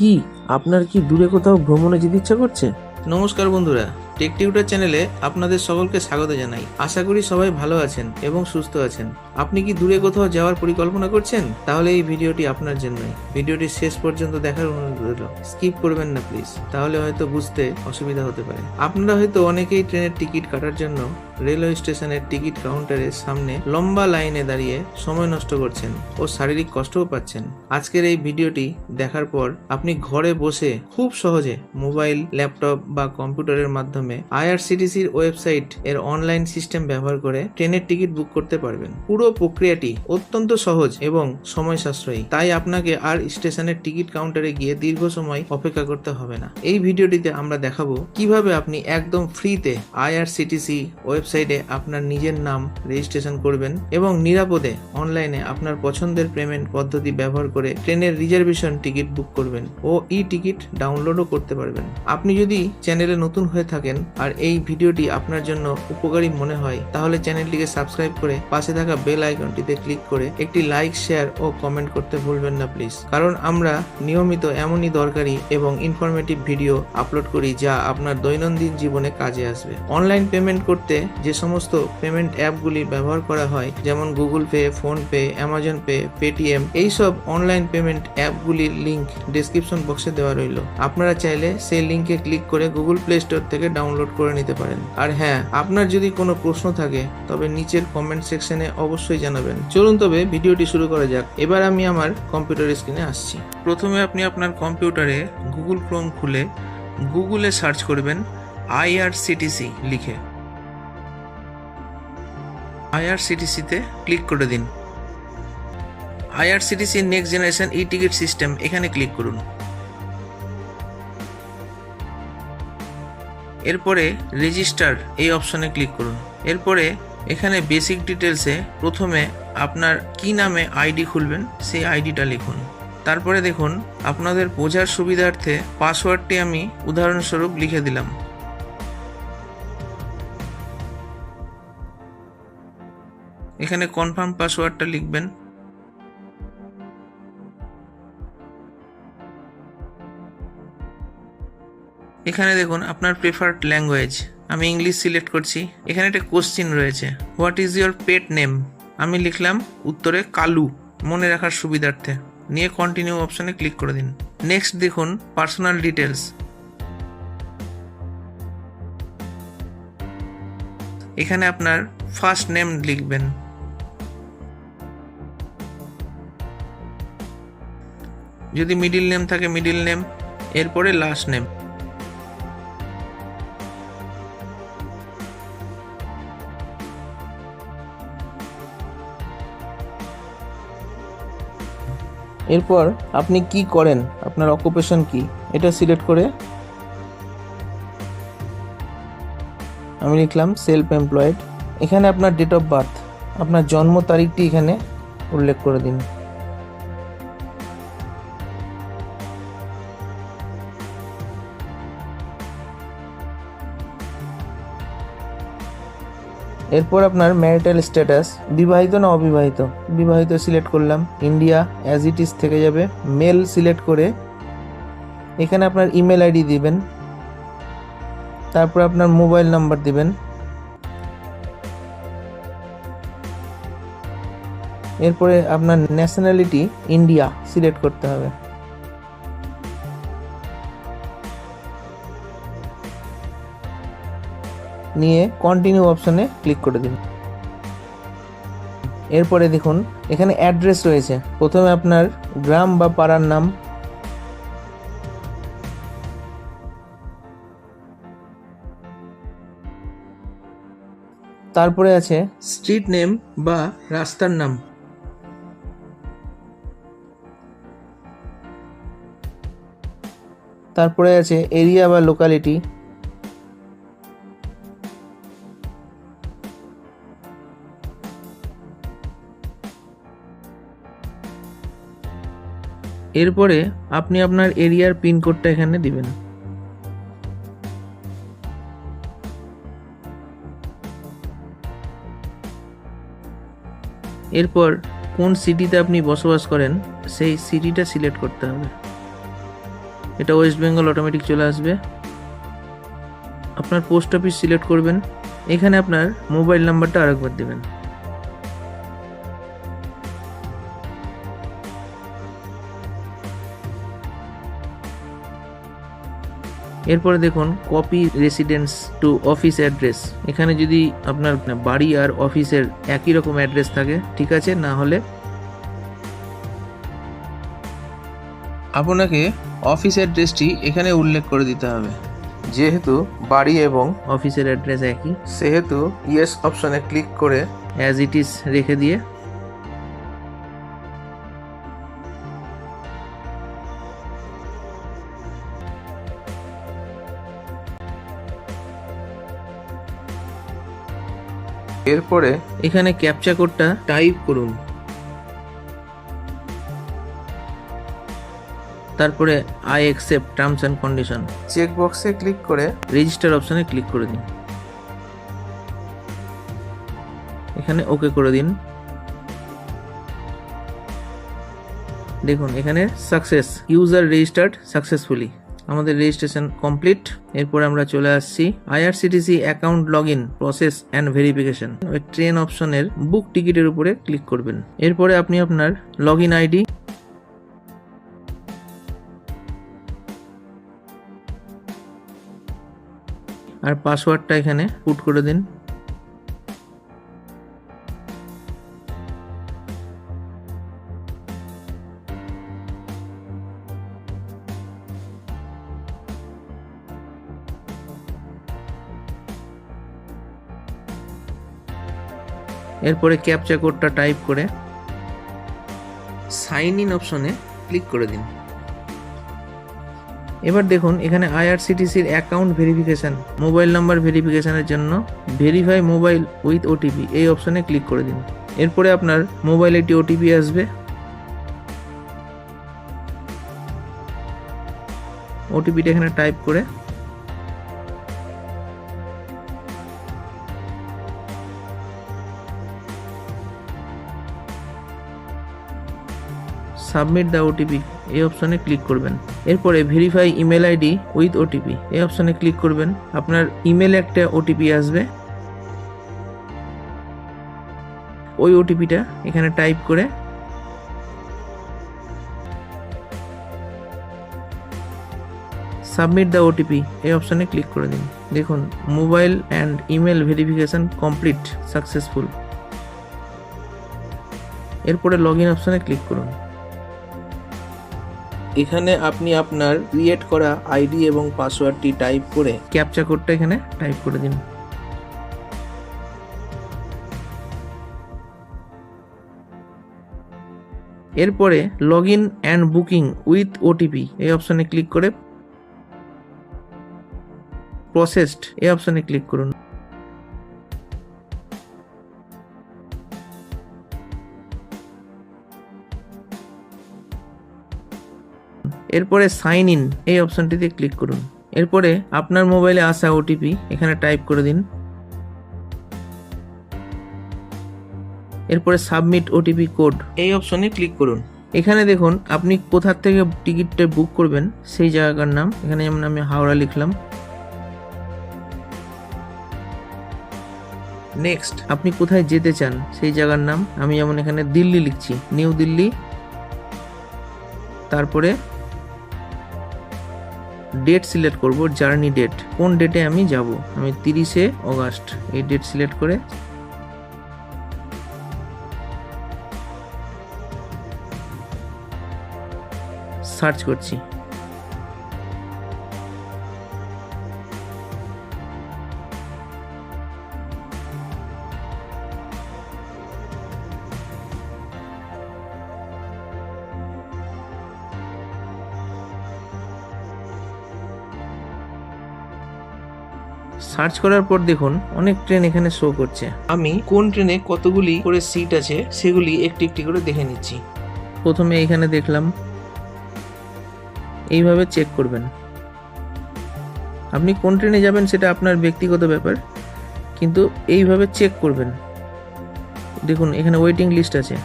কি? আপনার কি দূরে কোথাও ভ্রমণে যেতে ইচ্ছা করছে? নমস্কার বন্ধুরা, টেক টিউটার চ্যানেলে আপনাদের সকলকে স্বাগত জানাই। আশা করি সবাই ভালো আছেন এবং সুস্থ আছেন। আপনি কি দূরে কোথাও যাওয়ার পরিকল্পনা করছেন? তাহলে এই ভিডিওটি আপনার জন্যই। ভিডিওটি শেষ পর্যন্ত দেখার অনুরোধ রইল। স্কিপ করবেন না, প্লিজ। তাহলে হয়তো বুঝতে অসুবিধা হতে পারে। আপনারা হয়তো অনেকেই ট্রেনের টিকিট কাটার জন্য রেলওয়ে স্টেশনের টিকিট কাউন্টারের সামনে লম্বা লাইনে দাঁড়িয়ে সময় নষ্ট করছেন ও শারীরিক কষ্টও পাচ্ছেন। আজকের এই ভিডিওটি দেখার পর আপনি ঘরে বসে খুব সহজে মোবাইল, ল্যাপটপ বা কম্পিউটারের মাধ্যমে আইআরসিটিসির ওয়েবসাইট এর অনলাইন সিস্টেম ব্যবহার করে ট্রেনের টিকিট বুক করতে পারবেন। পুরো প্রক্রিয়াটি অত্যন্ত সহজ এবং সময় সাশ্রয়ী, তাই আপনাকে আর স্টেশনের টিকিট কাউন্টারে গিয়ে দীর্ঘ সময় অপেক্ষা করতে হবে না। এই ভিডিওটিতে আমরা দেখাবো কীভাবে আপনি একদম ফ্রিতে আইআরসিটিসি ওয়েবসাইটে আপনার নিজের নাম রেজিস্ট্রেশন করবেন এবং নিরাপদে অনলাইনে আপনার পছন্দের পেমেন্ট পদ্ধতি ব্যবহার করে ট্রেনের রিজার্ভেশন টিকিট বুক করবেন ও ই টিকিট ডাউনলোডও করতে পারবেন। আপনি যদি চ্যানেলে নতুন হয়ে থাকেন আর এই ভিডিওটি আপনার জন্য উপকারী মনে হয়, তাহলে চ্যানেলটিকে সাবস্ক্রাইব করে পাশে থাকা বেল আইকনটিতে ক্লিক করে একটি লাইক, শেয়ার ও কমেন্ট করতে ভুলবেন না প্লিজ। কারণ আমরা নিয়মিত এমনই দরকারি এবং ইনফরমেটিভ ভিডিও আপলোড করি যা আপনার দৈনন্দিন জীবনে কাজে আসবে। অনলাইন পেমেন্ট করতে যে সমস্ত পেমেন্ট অ্যাপগুলি ব্যবহার করা হয়, যেমন Google Pay PhonePe Amazon Pay Paytm এইসব অনলাইন পেমেন্ট অ্যাপগুলির লিঙ্ক ডেসক্রিপশন বক্সে দেওয়া রইল। আপনারা চাইলে সেই লিঙ্কে ক্লিক করে গুগল প্লে স্টোর থেকে ডাউনলোড করে নিতে পারেন। আর হ্যাঁ আপনার যদি কোনো প্রশ্ন থাকে, তবে নিচের কমেন্ট সেকশনে অবশ্যই জানাবেন। চলুন তবে ভিডিওটি শুরু করা যাক। এবার আমি আমার কম্পিউটার স্ক্রিনে আসছি। প্রথমে আপনি আপনার কম্পিউটারে গুগল ক্রোম খুলে গুগলে সার্চ করবেন আইআরসিটিসি লিখে। আইআরসিটিসিতে ক্লিক করে দিন। IRCTC next generation e ticket system এখানে ক্লিক করুন। এরপরে রেজিস্টার এই অপশনে ক্লিক করুন। এরপরে এখানে বেসিক ডিটেলসে প্রথমে আপনার কি নামে আইডি খুলবেন, সেই আইডিটা লিখুন। তারপরে দেখুন, আপনাদের বোঝার সুবিধার্থে পাসওয়ার্ডটি আমি উদাহরণস্বরূপ লিখে দিলাম। এখানে কনফার্ম পাসওয়ার্ডটা লিখবেন। এখানে দেখুন, আপনার প্রেফার্ড ল্যাঙ্গুয়েজ আমি ইংলিশ সিলেক্ট করছি। এখানে একটা কোশ্চিন রয়েছে। What is your pet name আমি লিখলাম উত্তরে কালু, মনে রাখার সুবিধার্থে। নিয়ে কন্টিনিউ অপশনে ক্লিক করে দিন। নেক্সট দেখুন পার্সোনাল ডিটেলস এখানে আপনার ফার্স্ট নেম লিখবেন। যদি মিডিল নেম থাকে মিডিল নেম এরপরে লাস্ট নেম এরপর আপনি কি করেন? আপনার অকুপেশন কি? এটা সিলেক্ট করে আমি লিখলাম সেলফ এমপ্লয়েড এখানে আপনার ডেট অফ বার্থ আপনার জন্ম তারিখটি এখানে উল্লেখ করে দিন। এরপর আপনার ম্যারিটাল স্ট্যাটাস বিবাহিত না অবিবাহিত? বিবাহিত সিলেক্ট করলাম। ইন্ডিয়া অ্যাজ ইট ইজ থেকে যাবে। মেল সিলেক্ট করে এখানে আপনার ইমেল আইডি দিবেন। তারপর আপনার মোবাইল নাম্বার দিবেন। এরপরে আপনার ন্যাশনালিটি ইন্ডিয়া সিলেক্ট করতে হবে। নিয়ে কন্টিনিউ অপশনে ক্লিক করে দিন। এরপরে দেখুন, এখানে অ্যাড্রেস রয়েছে। প্রথমে আপনার গ্রাম বা পাড়ার নাম। তারপরে আছে স্ট্রিট নেম বা রাস্তার নাম। তারপরে আছে এরিয়া বা লোকালিটি এরপরে আপনি আপনার এরিয়ার পিনকোডটা এখানে দিবেন। এরপর কোন সিটিতে আপনি বসবাস করেন, সেই সিটিটা সিলেক্ট করতে হবে। এটা ওয়েস্ট বেঙ্গল অটোমেটিক চলে আসবে। আপনার পোস্ট অফিস সিলেক্ট করবেন। এখানে আপনার মোবাইল নাম্বারটা আরেকবার দেবেন। এরপরে দেখুন copy residence to office address এখানে যদি আপনার বাড়ি আর অফিসের একই রকম অ্যাড্রেস থাকে ঠিক আছে? না হলে আপনাকে অফিস অ্যাড্রেসটি এখানে উল্লেখ করে দিতে হবে। যেহেতু বাড়ি এবং অফিসের অ্যাড্রেস একই। সেহেতু ইয়েস অপশনে ক্লিক করে অ্যাজ ইট ইজ রেখে দিয়ে এরপরে এখানে ক্যাপচা কোডটা টাইপ করুন। তারপরে I accept terms and condition check বক্সে ক্লিক করে রেজিস্টার অপশনে ক্লিক করে দিন। এখানে ওকে করে দিন। দেখুন এখানে সাকসেস ইউজার রেজিস্টার্ড সাকসেসফুলি আমাদের রেজিস্ট্রেশন কমপ্লিট এরপরে আমরা চলে আসছি IRCTC account log in process and verification ওই ট্রেন অপশনের বুক টিকিটের উপরে ক্লিক করবেন। এরপরে আপনি আপনার লগ ইন আইডি আর পাসওয়ার্ডটা এখানে পুট করে দিন। এরপরে ক্যাপচা কোডটা টাইপ করে সাইন ইন অপশনে ক্লিক করে দিন। এবার দেখুন, এখানে আইআরসিটিসির অ্যাকাউন্ট ভেরিফিকেশন, মোবাইল নাম্বার ভেরিফিকেশানের জন্য ভেরিফাই মোবাইল উইথ ওটিপি এই অপশনে ক্লিক করে দিন। এরপরে আপনার মোবাইলে একটি ওটিপি আসবে। ওটিপিটা এখানে টাইপ করে সাবমিট দ্য ওটিপি এই অপশনে ক্লিক করবেন। এরপরে verify email ID with OTP এই অপশনে ক্লিক করবেন। আপনার ইমেলে একটা ওটিপি আসবে। ওই ওটিপিটা এখানে টাইপ করে সাবমিট দ্য ওটিপি এই অপশনে ক্লিক করে দিন। দেখুন mobile and email verification complete successful এরপরে লগ ইন অপশনে ক্লিক করুন। এখানে আপনি আপনার ক্রিয়েট করা আইডি এবং পাসওয়ার্ডটি টাইপ করে ক্যাপচা কোডটা এখানে টাইপ করে দিন। এরপরে log in and booking with OTP এই অপশনে ক্লিক করে প্রসেসড এই অপশনে ক্লিক করুন। এরপরে সাইন ইন এই অপশনটিতে ক্লিক করুন। এরপরে আপনার মোবাইলে আসা ওটিপি এখানে টাইপ করে দিন। এরপরে সাবমিট ওটিপি কোড এই অপশনে ক্লিক করুন। এখানে দেখুন, আপনি কোথার থেকে টিকিটটা বুক করবেন, সেই জায়গার নাম। এখানে যেমন আমি হাওড়া লিখলাম। নেক্সট আপনি কোথায় যেতে চান, সেই জায়গার নাম। আমি যেমন এখানে দিল্লি লিখছি নিউ দিল্লি তারপরে ডেট সিলেক্ট করব জার্নি ডেট কোন ডেটে আমি যাব? আমি তিরিশে অগাস্ট, এই ডেট সিলেক্ট করে। সার্চ করছি। সার্চ করার পর দেখুন অনেক ট্রেন এখানে শো করছে। আমি কোন ট্রেনে কতগুলি করে সিট আছে সেগুলি একটি একটি করে দেখে নিচ্ছি। প্রথমে এখানে দেখলাম এইভাবে চেক করবেন। আপনি কোন ট্রেনে যাবেন সেটা আপনার ব্যক্তিগত ব্যাপার কিন্তু এইভাবে চেক করবেন। দেখুন এখানে ওয়েটিং লিস্ট আছে।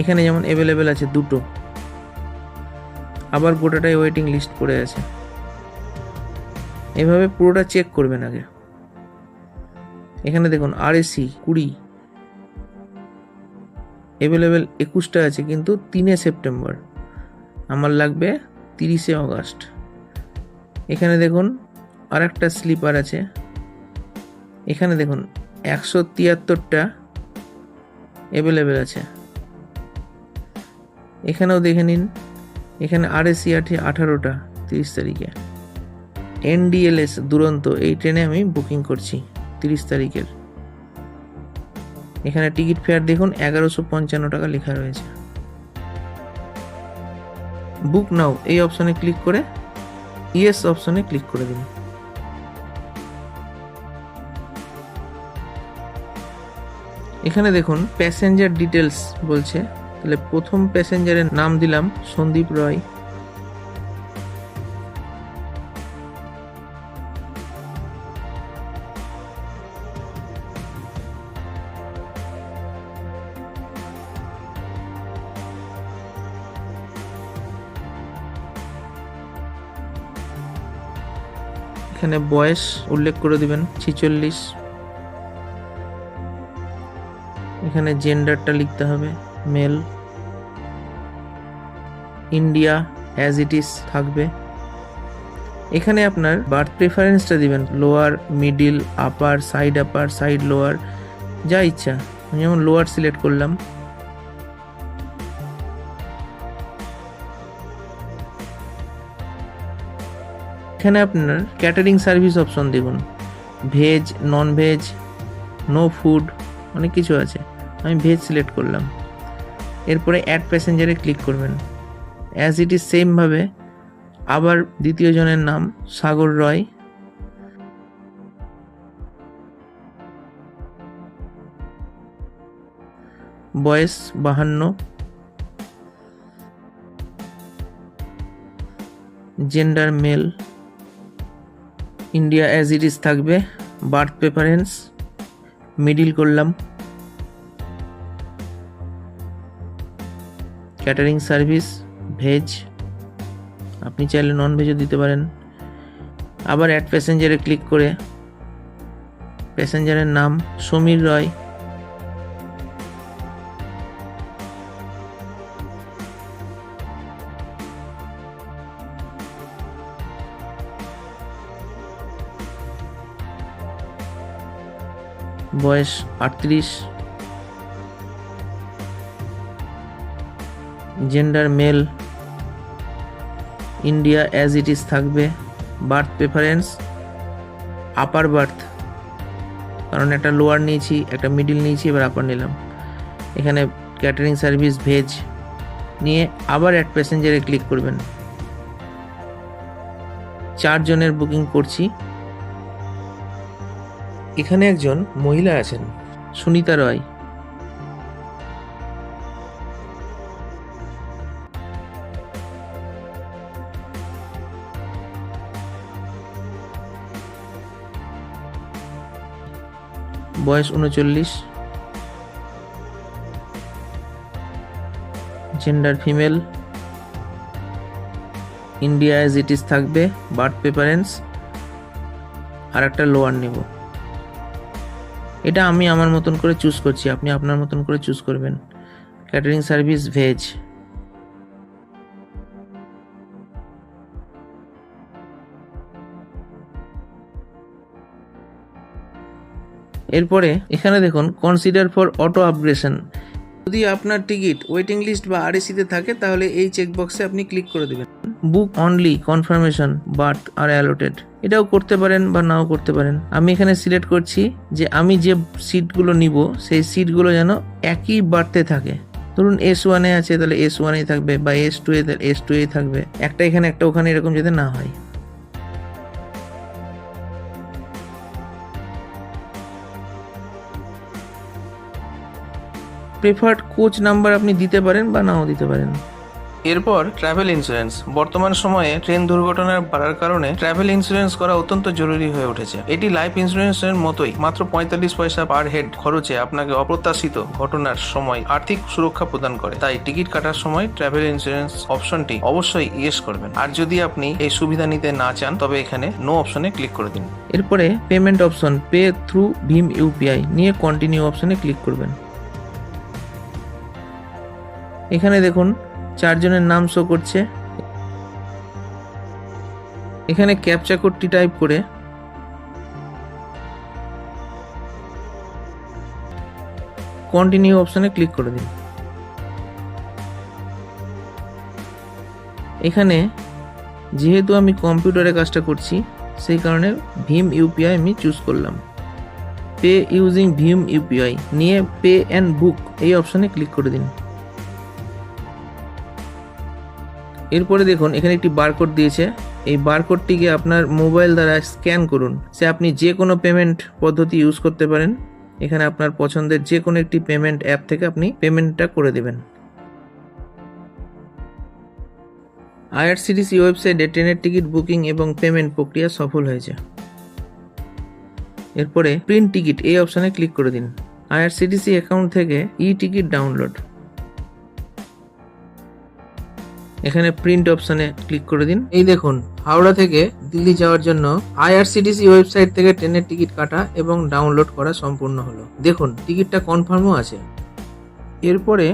এখানে যেমন অ্যাভেলেবেল আছে দুটো। আবার গোটাটাই ওয়েটিং লিস্ট পড়ে আছে। এভাবে পুরোটা চেক করবেন আগে। এখানে দেখুন আর এসি কুড়ি। অ্যাভেলেবেল একুশটা আছে, কিন্তু তিনে সেপ্টেম্বর আমার লাগবে তিরিশে অগাস্ট এখানে দেখুন আর একটা স্লিপার আছে। এখানে দেখুন একশো তিয়াত্তরটা অ্যাভেলেবেল আছে। এখানেও দেখে নিন। এখানে আর এসি আছে আঠারোটা, তিরিশ তারিখে। এনডিএলএস দুরন্ত এই ট্রেনে আমি বুকিং করছি তিরিশ তারিখের। এখানে টিকিট ফেয়ার দেখুন, এগারোশো পঞ্চান্ন টাকা লেখা রয়েছে। বুক নাও, এই অপশনে ক্লিক করে ইয়েস অপশনে ক্লিক করে দিন। এখানে দেখুন, প্যাসেঞ্জার ডিটেলস বলছে। তাহলে প্রথম প্যাসেঞ্জারের নাম দিলাম সন্দীপ রয়। এখানে বয়স উল্লেখ করে দিবেন, ছিচল্লিশ। এখানে জেন্ডারটা লিখতে হবে male India as it is থাকবে। এখানে আপনার বার্থ প্রেফারেন্সটা দিবেন lower middle upper side upper side lower যা ইচ্ছা। আমি যেমন লোয়ার সিলেক্ট করলাম এখানে আপনার ক্যাটারিং সার্ভিস অপশন দেখুন veg non veg no food অনেক কিছু আছে। আমি ভেজ সিলেক্ট করলাম। এরপরে অ্যাড প্যাসেঞ্জারে ক্লিক করবেন। অ্যাজ ইট ইজ সেমভাবে আবার দ্বিতীয় জনের নাম সাগর রয়। বয়স বাহান্ন। Gender male India as it is থাকবে। বার্থ প্রেফারেন্স মিডিল করলাম। ক্যাটারিং সার্ভিস ভেজ আপনি চাইলে নন ভেজও দিতে পারেন। আবার অ্যাড প্যাসেঞ্জারে ক্লিক করে। প্যাসেঞ্জারের নাম সমীর রয়। বয়স আটত্রিশ। Gender male India as it is থাকবে। বার্থ প্রেফারেন্স আপার বার্থ কারণ একটা লোয়ার নিয়েছি, একটা মিডিল নিয়েছি, এবার আপার নিলাম। এখানে ক্যাটারিং সার্ভিস ভেজ নিয়ে আবার অ্যাড প্যাসেঞ্জারে ক্লিক করবেন। চারজনের বুকিং করছি। এখানে একজন মহিলা আছেন। সুনিতা রয়। বয়স উনচল্লিশ। Gender female India as it is থাকবে বার্থ প্রেফারেন্স আর একটা লোয়ার নেব। এটা আমি আমার মতন করে চুজ করছি, আপনি আপনার মতন করে চুজ করবেন। ক্যাটারিং সার্ভিস ভেজ এরপরে, এখানে দেখুন কনসিডার ফর অটো আপগ্রেশন যদি আপনার টিকিট ওয়েটিং লিস্ট বা আরএসিতে থাকে, তাহলে এই চেকবক্সে আপনি ক্লিক করে দেবেন। Book only confirmation berth are allotted এটাও করতে পারেন বা নাও করতে পারেন। আমি এখানে সিলেক্ট করছি যে আমি যে সিটগুলো নিব, সেই সিটগুলো যেন একই বার্থে থাকে। ধরুন এস ওয়ানে আছে, তাহলে এস ওয়ানেই থাকবে বা এস টু এ, তাহলে এস টু এ থাকবে। একটা এখানে, একটা ওখানে এরকম যাতে না হয়। প্রেফার্ড কোচ নাম্বার আপনি দিতে পারেন বা নাও দিতে পারেন। এরপর ট্রাভেল ইন্স্যুরেন্স বর্তমান সময়ে ট্রেন দুর্ঘটনার বাড়ার কারণে ট্রাভেল ইন্স্যুরেন্স করা অত্যন্ত জরুরি হয়ে উঠেছে। এটি লাইফ ইন্স্যুরেন্সের মতোই, মাত্র পঁয়তাল্লিশ পয়সা পার হেড খরচে আপনাকে অপ্রত্যাশিত ঘটনার সময় আর্থিক সুরক্ষা প্রদান করে। তাই টিকিট কাটার সময় ট্রাভেল ইন্স্যুরেন্স অপশনটি অবশ্যই ইয়েস করবেন। আর যদি আপনি এই সুবিধা নিতে না চান, তবে এখানে নো অপশনে ক্লিক করে দিন। এরপরে পেমেন্ট অপশন পে থ্রু ভীম ইউপিআই নিয়ে কন্টিনিউ অপশনে ক্লিক করবেন। এখানে দেখুন চারজনের নাম শো করছে। এখানে ক্যাপচা কোডটি টাইপ করে কন্টিনিউ অপশানে ক্লিক করে দিন। এখানে যেহেতু আমি কম্পিউটারে কাজটা করছি, সেই কারণে ভীম ইউপিআই আমি চুজ করলাম। পে ইউজিং ভীম ইউপিআই নিয়ে পে অ্যান্ড বুক এই অপশানে ক্লিক করে দিন। এরপরে দেখুন, এখানে একটি বারকোড দিয়েছে। এই বারকোডটিকে আপনার মোবাইল দ্বারা স্ক্যান করুন। সে আপনি যে কোনো পেমেন্ট পদ্ধতি ইউজ করতে পারেন। এখানে আপনার পছন্দের যে কোনো একটি পেমেন্ট অ্যাপ থেকে আপনি পেমেন্টটা করে দেবেন। আইআরসিটিসি ওয়েবসাইটে ট্রেনের টিকিট বুকিং এবং পেমেন্ট প্রক্রিয়া সফল হয়েছে। এরপরে প্রিন্ট টিকিট এই অপশানে ক্লিক করে দিন। আইআরসিটিসি অ্যাকাউন্ট থেকে ই টিকিট ডাউনলোড এখানে প্রিন্ট অপশনে ক্লিক করে দিন। এই দেখুন, হাওড়া থেকে দিল্লি যাওয়ার জন্য আইআরসিটিসি ওয়েবসাইট থেকে ট্রেনের টিকিট কাটা এবং ডাউনলোড করা সম্পূর্ণ হলো। দেখুন, টিকিটটা কনফার্মও আছে। এরপরে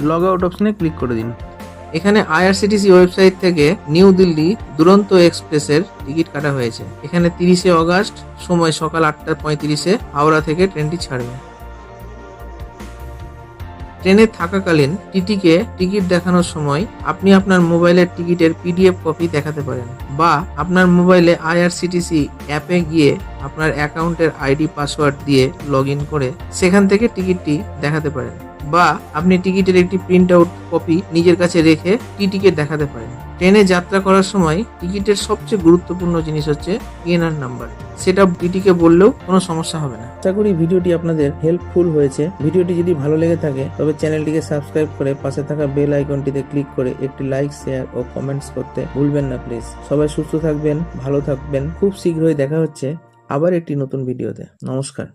লগ আউট অপশনে ক্লিক করে দিন। এখানে আইআরসিটিসি ওয়েবসাইট থেকে নিউ দিল্লি দুরন্ত এক্সপ্রেসের টিকিট কাটা হয়েছে। এখানে তিরিশে অগাস্ট, সময় সকাল আটটা পঁয়ত্রিশে হাওড়া থেকে ট্রেনটি ছাড়বে। ট্রেনে থাকাকালীন টিটিকে টিকিট দেখানোর সময় আপনি আপনার মোবাইলের টিকিটের পিডিএফ কপি দেখাতে পারেন বা আপনার মোবাইলে আইআরসিটিসি অ্যাপে গিয়ে আপনার অ্যাকাউন্টের আইডি, পাসওয়ার্ড দিয়ে লগ করে সেখান থেকে টিকিটটি দেখাতে পারেন বা আপনি টিকিটের একটি প্রিন্ট আউট কপি নিজের কাছে রেখে টিটিকে দেখাতে পারেন। ট্রেনে যাত্রা করার সময় টিকিটের সবচেয়ে গুরুত্বপূর্ণ জিনিস হচ্ছে পিএনআর নাম্বার সেটা টিটিকে বললেও কোনো সমস্যা হবে না। আশা করি ভিডিওটি আপনাদের হেল্পফুল হয়েছে। ভিডিওটি যদি ভালো লেগে থাকে, তবে চ্যানেলটিকে সাবস্ক্রাইব করে পাশে থাকা বেল আইকনটিতে ক্লিক করে একটি লাইক শেয়ার ও কমেন্টস করতে ভুলবেন না প্লিজ সবাই সুস্থ থাকবেন, ভালো থাকবেন। খুব শীঘ্রই দেখা হচ্ছে আবার একটি নতুন ভিডিওতে। নমস্কার।